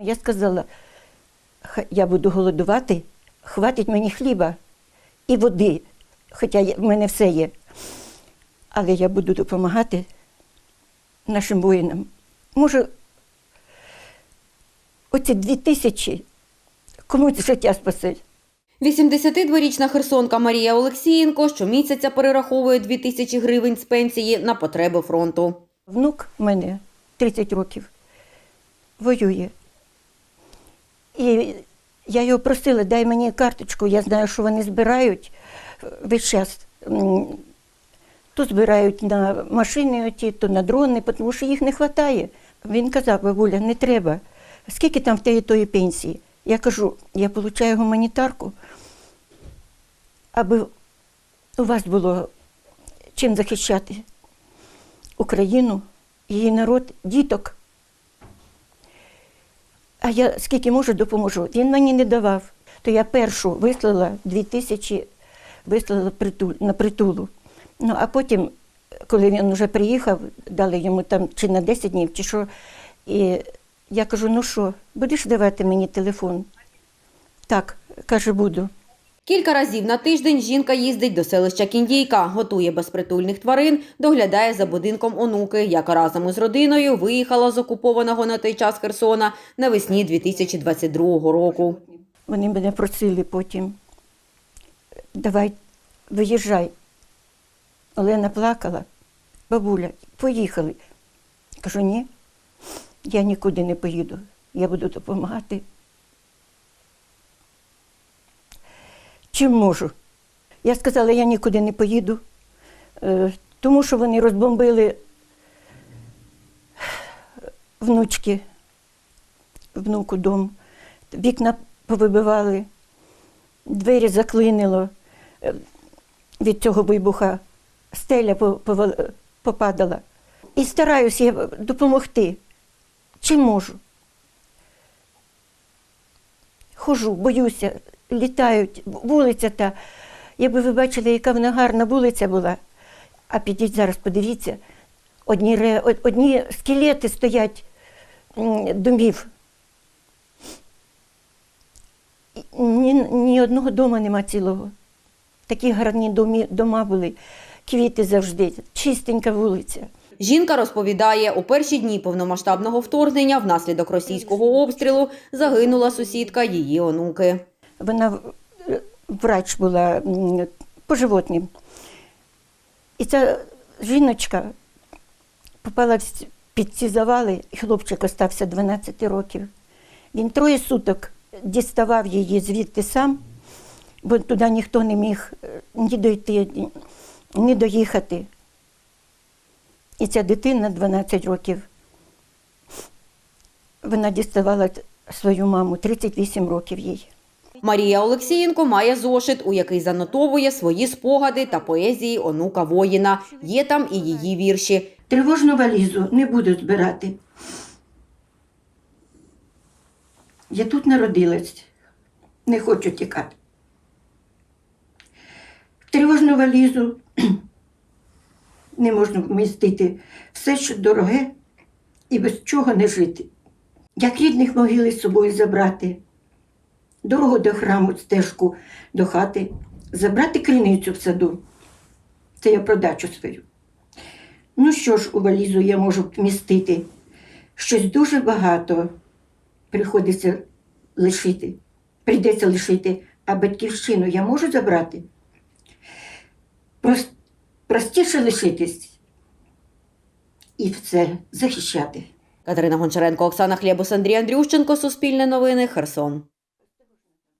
Я сказала, я буду голодувати, хватить мені хліба і води, хоча в мене все є. Але я буду допомагати нашим воїнам. Може, оці дві тисячі комусь життя спасе. 82-річна херсонка Марія Олексієнко щомісяця перераховує 2 тисячі гривень з пенсії на потреби фронту. Внук в мене 30 років воює. І я його просила, дай мені карточку, я знаю, що вони збирають е, весь час. То збирають на машини, оті, то на дрони, тому що їх не вистачає. Він казав, бабуля, не треба. Скільки там в тебе тої пенсії? Я кажу, я отримую гуманітарку, аби у вас було чим захищати. Україну, її народ, діток. А я скільки можу, допоможу. Він мені не давав. То я першу вислала дві тисячі, вислала притул, на притулу. Ну, а потім, коли він вже приїхав, дали йому там чи на 10 днів, чи що. І я кажу: ну що, будеш давати мені телефон? Так, каже, буду. Кілька разів на тиждень жінка їздить до селища Кіндійка, готує безпритульних тварин, доглядає за будинком онуки, яка разом із родиною виїхала з окупованого на той час Херсона навесні 2022 року. Вони мене просили потім. Давай, виїжджай. Олена плакала. Бабуля, поїхали. Кажу, ні, я нікуди не поїду. Я буду допомагати. Чим можу? Я сказала, я нікуди не поїду, е, тому що вони розбомбили внучки, внуку дом, вікна повибивали, двері заклинило е, від цього вибуха, стеля попадала. І стараюся я допомогти. Чим можу? Хожу, боюся, літають, вулиця та. Якби ви бачили, яка вона гарна вулиця була. А підіть зараз, подивіться, одні, одні скелети стоять домів. Ні, ні одного дома нема цілого. Такі гарні домі, дома були, квіти завжди, чистенька вулиця. Жінка розповідає, у перші дні повномасштабного вторгнення внаслідок російського обстрілу загинула сусідка її онуки. Вона е, врач була по животнім. І ця жіночка попала під ці завали, хлопчик остався 12 років. Він троє суток діставав її звідти сам, бо туди ніхто не міг е, ні дойти, ні доїхати. І ця дитина 12 років. Вона діставала свою маму, 38 років їй. Марія Олексієнко має зошит, у який занотовує свої спогади та поезії онука воїна. Є там і її вірші. Тривожну валізу не буду збирати. Я тут народилась, не хочу тікати. Тривожну валізу не можна вмістити все, що дороге і без чого не жити. Як рідних могили з собою забрати, дорогу до храму, стежку до хати, забрати криницю в саду. Це я про дачу свою. Ну що ж, у валізу я можу вмістити? Щось дуже багато приходиться лишити, прийдеться лишити, а батьківщину я можу забрати? Прос- Простіше лишитись і все захищати. Катерина Гончаренко, Оксана Хлєбус, Андрій Андрющенко, Суспільне новини, Херсон.